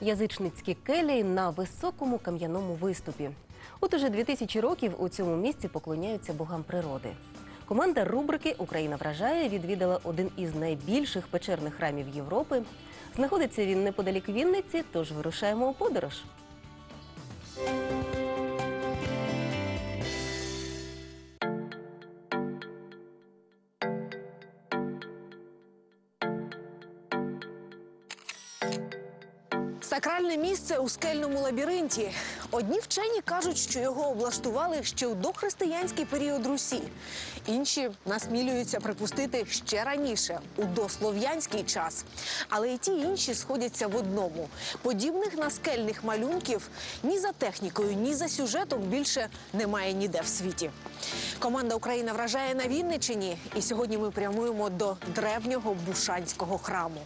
Язичницькі келії на високому кам'яному виступі. От уже 2000 років у цьому місці поклоняються богам природи. Команда рубрики Україна вражає відвідала один із найбільших печерних храмів Європи. Знаходиться він неподалік Вінниці, тож вирушаємо у подорож. Сакральне місце у скельному лабіринті. Одні вчені кажуть, що його облаштували ще у дохристиянський період Русі. Інші насмілюються припустити ще раніше, у дослов'янський час. Але і ті інші сходяться в одному. Подібних наскельних малюнків ні за технікою, ні за сюжетом більше немає ніде в світі. Команда Україна вражає на Вінничині, і сьогодні ми прямуємо до древнього Бушанського храму.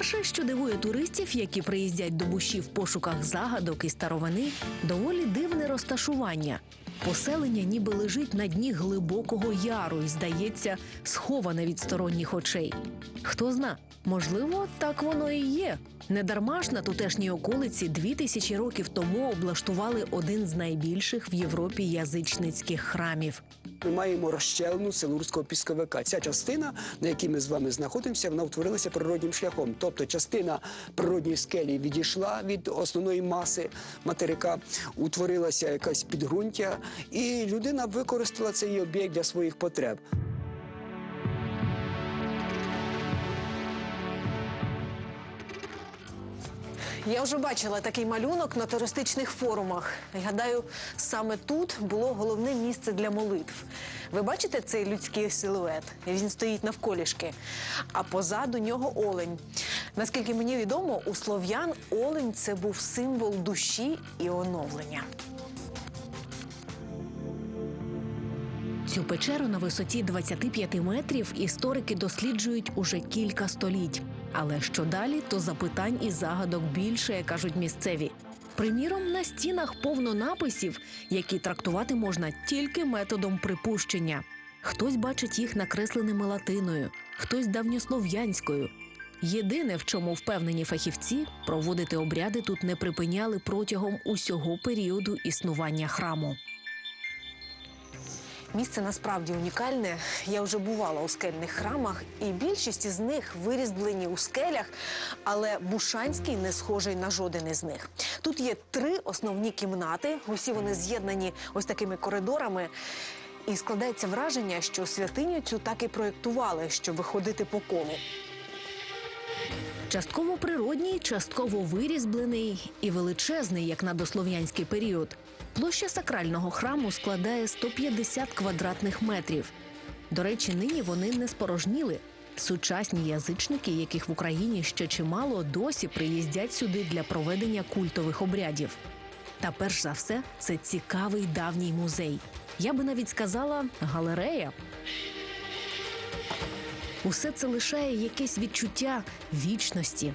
Перше, що дивує туристів, які приїздять до буші в пошуках загадок і старовини, доволі дивне розташування. Поселення ніби лежить на дні глибокого яру і, здається, сховане від сторонніх очей. Хто зна, можливо, так воно і є. Недарма ж на тутешній околиці дві тисячі років тому облаштували один з найбільших в Європі язичницьких храмів. Ми маємо розщелену Силурського пісковика. Ця частина, на якій ми з вами знаходимося, вона утворилася природнім шляхом. Тобто частина природньої скелі відійшла від основної маси материка, утворилася якась підґрунтя, і людина використала цей об'єкт для своїх потреб. Я вже бачила такий малюнок на туристичних форумах. Гадаю, саме тут було головне місце для молитв. Ви бачите цей людський силует? Він стоїть навколішки, а позаду нього олень. Наскільки мені відомо, у слов'ян олень це був символ душі і оновлення. Цю печеру на висоті 25 метрів історики досліджують уже кілька століть. Але що далі, то запитань і загадок більше, кажуть місцеві. Приміром, на стінах повно написів, які трактувати можна тільки методом припущення. Хтось бачить їх накресленими латиною, хтось давньослов'янською. Єдине, в чому впевнені фахівці, проводити обряди тут не припиняли протягом усього періоду існування храму. Місце насправді унікальне. Я вже бувала у скельних храмах, і більшість із них вирізблені у скелях, але Бушанський не схожий на жоден із них. Тут є три основні кімнати. Усі вони з'єднані ось такими коридорами. І складається враження, що святиню цю так і проєктували, щоб виходити по колу. Частково природній, частково вирізблений і величезний, як на дослов'янський період. Площа сакрального храму складає 150 квадратних метрів. До речі, нині вони не спорожніли. Сучасні язичники, яких в Україні ще чимало, досі приїздять сюди для проведення культових обрядів. Та перш за все, це цікавий давній музей. Я би навіть сказала галерея. Усе це лишає якесь відчуття вічності.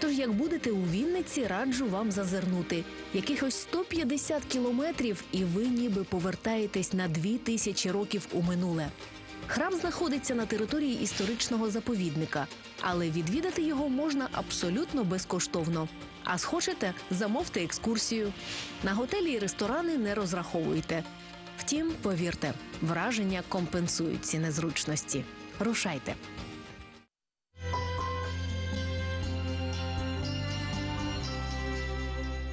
Тож, як будете у Вінниці, раджу вам зазирнути. Якихось 150 кілометрів, і ви ніби повертаєтесь на дві тисячі років у минуле. Храм знаходиться на території історичного заповідника, але відвідати його можна абсолютно безкоштовно. А схочете, замовте екскурсію. На готелі і ресторани не розраховуйте. Втім, повірте, враження компенсують ці незручності. Рушайте.